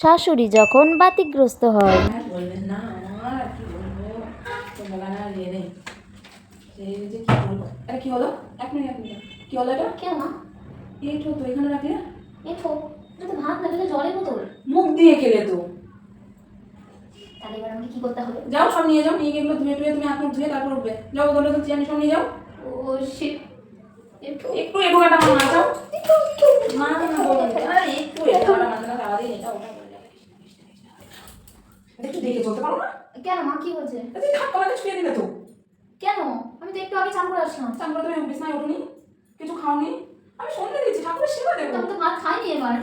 শাশুড়ি যখন বাতিগ্রস্ত হয়। না কি না কি হলো? এক মিনিট এক মিনিট। কি হলো এটা? কেন মা? এইটো তো এখানে রাখলে? এই তো এটা তো ভাত না বোতল। মুখ দিয়ে খেলে তো। তাহলে এবার আমাকে কি করতে হবে? যাও সব নিয়ে যাও। নিয়ে এগুলো ধুয়ে টুয়ে তুমি হাত মুখ ধুয়ে তারপর উঠবে। যাও দলে তো সব নিয়ে যাও। ও শিট একটু একটু যাও মা না বলো আরে একটু এটা ওটা মাঝে মাঝে আওয়াজই এটা ওটা বলে যাবে দেখে চলতে পারো না? কেন? মা কি হয়েছে তুমি ধাক্কা মারলে ছুঁয়ে দিলে তো। কেন? আমি তো একটু আগে চান করে আসলাম। তারপরে তুমি বিছনায় ওঠোনি? কিছু খাওনি? আমি সন্ধে দিচ্ছি ঠাকুরের সেবা দেবো। তো ভাত খাইনি এবার।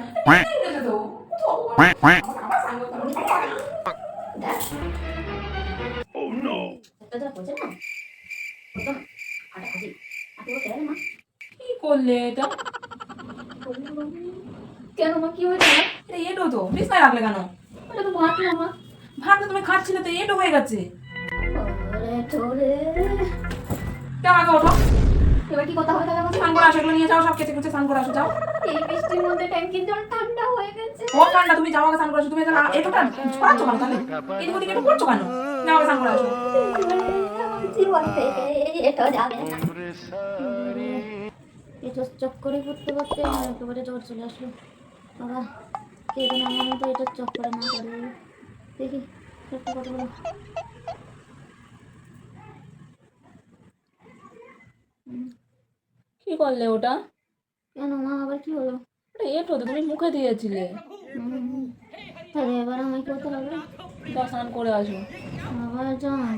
তো? মা? কি করলে এটা? কেন মা কি হয়েছে? এটা এটো তো। বিছনায় রাখলে কেন? ওটা তো ভাত না মা। ভাত তুমি খাচ্ছিলে তো এটো হয়ে গেছে। যাও আগে ওঠো। এবার কি কথা হবে তাহলে আমাকে স্নান করে আসো এগুলো নিয়ে যাও সব কেচে কুচে স্নান করে আসো যাও। এই বৃষ্টির মধ্যে ট্যাঙ্কির জল ঠান্ডা হয়ে গেছে। ও ঠান্ডা তুমি যাও আগে স্নান করে আসো। তুমি এখানে এটোটা ছড়াচ্ছ কেন তাহলে? এদিক ওদিকে একটু করছ কেন? যাও আগে স্নান করে আসো। জীবন থেকে এটা যাবে না এটা চক করে করতে আমার একেবারে জ্বর চলে আসলো। বাবা কে যেন আমার মতো এটা চক করে না করে। দেখি বলো। কি করলে ওটা? কেন মা আবার কি হলো? ওটা এটো তো তুমি মুখে দিয়েছিলে। তাহলে এবার আমায় করতে হবে? যাও স্নান করে আসো। আবার জান